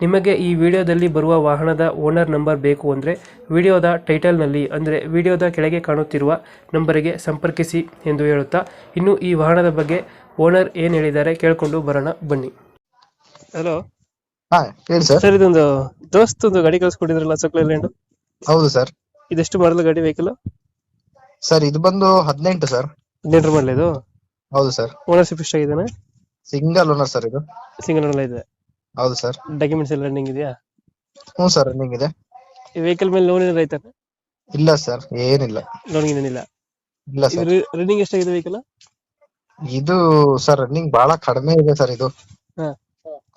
ನಿಮಗೆ ಈ ವಿಡಿಯೋದಲ್ಲಿ ಬರುವ ವಾಹನದ ಓನರ್ ನಂಬರ್ ಬೇಕು ಅಂದರೆ ವಿಡಿಯೋದ ಟೈಟಲ್ನಲ್ಲಿ ಅಂದರೆ ವಿಡಿಯೋದ ಕೆಳಗೆ ಕಾಣುತ್ತಿರುವ ನಂಬರಿಗೆ ಸಂಪರ್ಕಿಸಿ ಎಂದು ಹೇಳುತ್ತಾ ಇನ್ನು ಈ ವಾಹನದ ಬಗ್ಗೆ ಓನರ್ ಏನು ಹೇಳಿದ್ದಾರೆ ಕೇಳಿಕೊಂಡು ಬರೋಣ ಬನ್ನಿ. ಹಲೋ ಹಾ ಹೇಳಿ ಸರ್. ಸರ್ ಇದೊಂದು ದೋಸ್ತ್ ಒಂದು ಗಾಡಿ ಕಳ್ಸ್ಕೊಟ್ಟಿದ್ರಲ್ಲ ಸಕ್ಲೇಲ್ಯಾಂಡ್ ಹೌದು ಸರ್. ಇದೆಷ್ಟು ಮಾಡಲು ಗಾಡಿ ವೆಹಿಕಲ್ ಸರ್ ಇದು ಬಂದು ಹದಿನೆಂಟು ಸರ್. ಹದಿನೆಂಟರ ಮಾಡಲ ಇದು ಹೌದು ಸರ್. ಓನರ್ಶಿಪ್ ಎಷ್ಟಾಗಿದ್ದಾನೆ ಸಿಂಗಲ್ ಓನರ್ ಸರ್ ಇದು. ಸಿಂಗಲ್ ಓನರ್ ಇದೆ. ಹೌದು ಸರ್ ಡಾಕ್ಯುಮೆಂಟ್ಸ್ ಎಲ್ಲ ರನ್ನಿಂಗ್ ಇದೆಯಾ? ಹ್ಞೂ ಸರ್ ರನ್ನಿಂಗ್ ಇದೆ. ಈ ವೆಹಿಕಲ್ ಮೇಲೆ ಲೋನ್ ಏನಾರ ಇಲ್ಲ ಸರ್ ಏನಿಲ್ಲ. ಲೋನ್ ಏನಿಲ್ಲ? ಇಲ್ಲ ಸರ್ ರನ್ನಿಂಗ್ ಎಷ್ಟಾಗಿದೆ ವೆಹಿಕಲ್ ಇದು ಸರ್ ರನ್ನಿಂಗ್ ಬಹಳ ಕಡಿಮೆ ಇದೆ ಸರ್ ಇದು. ಹಾ.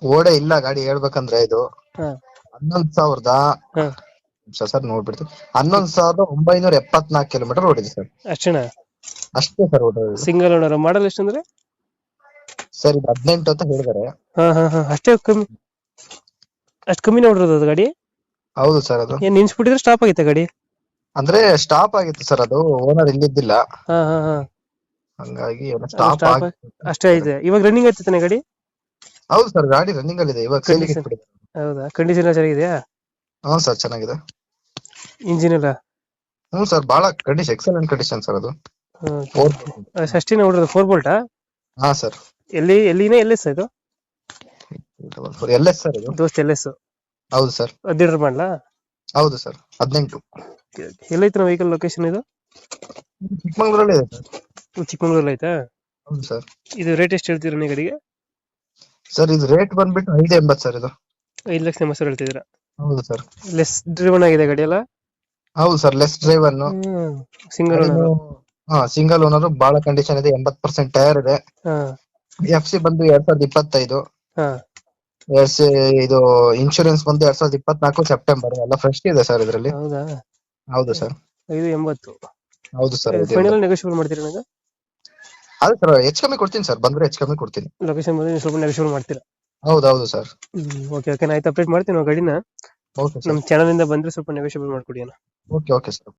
ಓಡೆ ಇಲ್ಲ ಗಾಡಿ ಹೇಳ್ಬೇಕಂದ್ರೆ ಇದು. ಹಾ. ಹನ್ನೊಂದ್ ಸಾವಿರದ ಹಾ. ಸರ್ ನೋಡ್ಬಿಡ್ತೀವಿ ಹನ್ನೊಂದ್ ಸಾವಿರದ ಒಂಬೈನೂರ ಎಪ್ಪತ್ನಾಲ್ಕು ಕಿಲೋಮೀಟರ್ ಓಡಿದೆ ಸರ್ ಅಷ್ಟೇನಾ? ಅಷ್ಟೇ ಸರ್ ಓಡೋದು. ಸಿಂಗಲ್ ಓನರ್ ಮಾಡಲ್ ಎಷ್ಟಂದ್ರೆ? ಸರ್ ಇದು ಹದಿನೆಂಟು ಅಂತ ಹೇಳಿದಾರೆ. ಹಾ ಹಾ ಹಾ ಅಷ್ಟೇ ಕಮ್ಮಿ. ಅಷ್ಟ್ ಕಮ್ಮಿ ನೋಡಿರೋದು ಅದು ಗಾಡಿ. ಹೌದು ಸರ್ ಅದು. ಏನ್ ನಿನ್ಸ್ಬಿಟ್ಟಿದ್ರೆ ಸ್ಟಾಪ್ ಆಗೈತೆ ಗಾಡಿ. ಅಂದ್ರೆ ಸ್ಟಾಪ್ ಆಗಿತ್ತು ಸರ್ ಅದು ಓನರ್ ಇಲ್ಲಿದ್ದಿಲ್ಲ ಹಾ ಹಾ ಹಾ. ಹಂಗಾಗಿ ಸ್ಟಾಪ್ stop ಆಗಿ ಅಷ್ಟೇ ಐತೆ ಇವಾಗ ರನ್ನಿಂಗ್ ಆಗ್ತೈತೆ ಗಾಡಿ? ಹೌದು ಸರ್ ಗಾಡಿ ರನ್ನಿಂಗ್ ಅಲ್ಲಿ ಇದೆ ಇವಾಗ ಸೇಲಿಗೆ Condition. ಹೌದಾ? ಕಂಡೀಷನ್ ಎಲ್ಲ ಚೆನ್ನಾಗಿದೆಯಾ? ಹಾ ಸರ್ ಚೆನ್ನಾಗಿದೆ. ಇಂಜಿನ್ ಎಲ್ಲ? ಹ್ಞೂ ಸರ್ ಬಹಳ ಕಂಡೀಷನ್ ಎಕ್ಸಲೆಂಟ್ ಕಂಡೀಷನ್ ಸರ್ ಅದು. ಫೋರ್ ಅಷ್ಟಿನ ನೋಡಿರೋದು ಫೋರ್ ಬೋಲ್ಟಾ ಹಾ ಸರ್. ಎಲ್ಲಿ ಎಲ್ಲಿನೇ ಎಲ್ಲೆಸ್ ಇದು? ಫೋರ್ ಎಲ್ ಎಸ್ ಸರ್ ಇದು? ದೋಸ್ತ್ ಎಲ್ ಎಸ್. ಹೌದು ಸರ್. ಹದಿನೆಂಟು ಮಾಡ್ಲಾ? ಹೌದು ಸರ್ ಹದಿನೆಂಟು. ಎಲ್ಲೈತೆ ನಮ್ಮ ವೆಹಿಕಲ್ ಲೊಕೇಶನ್ ಇದು? ಚಿಕ್ಕಮಂಗ್ಳೂರಲ್ಲಿ ಇದೆ ಸರ್. ಚಿಕ್ಕಮಂಗ್ಳೂರಲ್ಲಿ ಐತಾ? ಹೌದು ಸರ್. ಇದು ರೇಟ್ ಎಷ್ಟು ಹೇಳ್ತೀರಾ ನೀವು ಗಾಡಿಗೆ? ಸರ್ ಇದು ರೇಟ್ ಬಂದ್ಬಿಟ್ಟು ಐದು ಎಂಬತ್ತು ಸರ್ ಇದು. ಐದು ಲಕ್ಷ ಎಂಬತ್ತು ಸಾವಿರ ಹೇಳ್ತಿದ್ದೀರಾ? ಹೌದು ಸರ್. ಲೆಸ್ ಡ್ರಿವನ್ ಆಗಿದೆ ಗಾಡಿ ಎಲ್ಲ? ಹೌದು ಸರ್ ಲೆಸ್ ಡ್ರೈವ್ ಅನ್ನು ಸಿಂಗಲ್ ಓನರ್ ಹಾ ಸಿಂಗಲ್ ಓನರ್ ಬಹಳ ಕಂಡೀಷನ್ ಇದೆ. ಎಂಬತ್ ಪರ್ಸೆಂಟ್ ಟೈರ್ ಇದೆ. ಹಾ. ಎಫ್ ಸಿ ಬಂದು ಎರಡ್ ಸಾವಿರದ ಇಪ್ಪತ್ತೈದು. ಹಾ. ಎರಡ್ ಸಿ ಇದು ಇನ್ಶೂರೆನ್ಸ್ ಬಂದು ಎರಡ್ ಸಾವಿರದ ಇಪ್ಪತ್ನಾಲ್ಕು ಸೆಪ್ಟೆಂಬರ್ ಎಲ್ಲ ಫ್ರೆಶ್ ಇದೆ ಸರ್ ಇದರಲ್ಲಿ. ಹೌದಾ? ಹೌದು ಸರ್ ಐದು ಎಂಬತ್ತು. ಹೌದು ಸರ್ ಫೈನಲ್ ನೆಗೋಷಿಯಬಲ್ ಮಾಡ್ತೀರಾ ನನಗೆ ಅದೇ ಸರ್ ಹೆಚ್ಚು ಕಮ್ಮಿ ಕೊಡ್ತೀನಿ ಸರ್ ಬಂದ್ರೆ ಹೆಚ್ಚು ಕಮ್ಮಿ ಕೊಡ್ತೀನಿ. ಲೊಕೇಶನ್ ಬಂದ್ರೆ ನೀವು ಸ್ವಲ್ಪ ನೆಗೋಷಿಯಬಲ್ ಮಾಡ್ತೀರಾ? ಹೌದು ಹೌದು ಸರ್ ಓಕೆ ಓಕೆ ನಾ ಆಯ್ತು ಅಪ್ಡೇಟ್ ಮಾಡ್ತೀನಿ ನಾವು ಗಾಡಿನ. ಓಕೆ ಸರ್ ನಮ್ಮ ಚಾನಲ್ ಇಂದ ಬಂದ್ರೆ ಸ್ವಲ್ಪ ನೆಗೋಷಿಯಬಲ್ ಮಾಡ್ಕೊಡಿ ಅಣ್ಣ. Okay okay sir